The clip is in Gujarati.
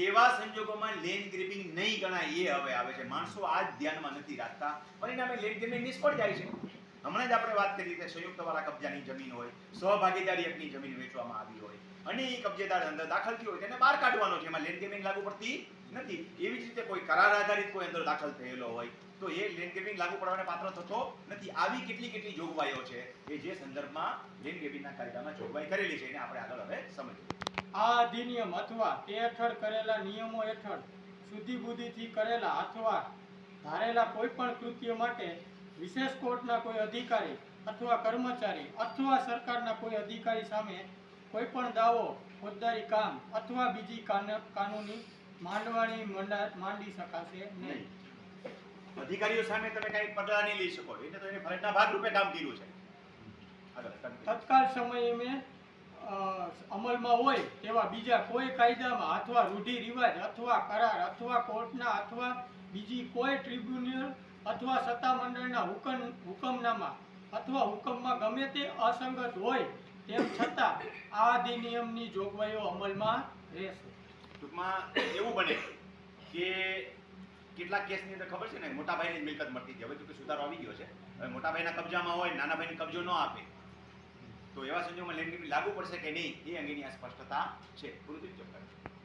કેવા સંજોગોમાં લેન્ડ ગ્રેબિંગ નહીં ગણાય એ હવે આવે છે. માણસો આ જ ધ્યાનમાં નથી રાખતા. પરિણામે લેન્ડ ગ્રેબિંગ નિષ્ફળ જાય છે. હમણાં જ આપણે વાત કરી કે સંયુક્ત વાળા કબજાની જમીન હોય, સહભાગીદારી એકની જમીન વેચવામાં આવી હોય અને એ કબજેદાર અંદર દાખલ થયો હોય તેને બહાર કાઢવાનો છે. એમાં લેન્ડ ગ્રેબિંગ લાગુ પડતી નથી. એવી જ રીતે કોઈ કરાર આધારિત કોઈ અંદર દાખલ થયેલો હોય, તો એ લેન્ડ ગ્રેબિંગ લાગુ પડવાને પાત્ર થતો નથી. આવી કેટલી કેટલી જોગવાઈઓ છે કે જે સંદર્ભમાં લેન્ડ ગ્રેબિંગના કાયદામાં જોગવાઈ કરેલી છે. એને આપણે આગળ હવે સમજીએ. આ અધિનિયમ અથવા તે હેઠળ કરેલા નિયમો હેઠળ શુદ્ધિ બુદ્ધિથી કરેલા અથવા ધારેલા કોઈ પણ કૃત્ય માટે વિશેષ કોર્ટના કોઈ અધિકારી અથવા કર્મચારી અથવા સરકારના કોઈ અધિકારી સામે કોઈ પણ દાવો ફોજદારી કામ અથવા બીજી કાનૂની માંડવાની માંડી શકાશે નહીં. અધિકારીઓ સામે તમે કઈ પગલાં નહીં લઈ શકો. એટલે તો એને ફરજના ભાગરૂપે કામ કર્યું છે. તત્કાલ સમયે મેં અમલમાં હોય તેવા બીજા કોઈ કાયદામાં અથવા રૂઢિ રિવાજ અથવા કરાર અથવા કોર્ટના અથવા બીજી કોઈ ટ્રિબ્યુનલ અથવા સત્તામંડળના હુકમ હુકમનામા અથવા હુકમમાં ગમે તે અસંગત હોય તેમ છતાં આ અધિનિયમની જોગવાઈઓ અમલમાં રહેશે. ટૂંકમાં એવું બને કે કેટલાક કેસની અંદર ખબર છે ને મોટા ભાઈની જ મિલકત મળતી હતી. હવે તો સુધારો આવી ગયો છે. હવે મોટાભાઈના કબજામાં હોય નાના ભાઈને કબજો ન આપે. એવા સંજોગોમાં લેન્ડ લાગુ પડશે કે નહીં એ અંગેની આ સ્પષ્ટતા છે પૂરું ગયું?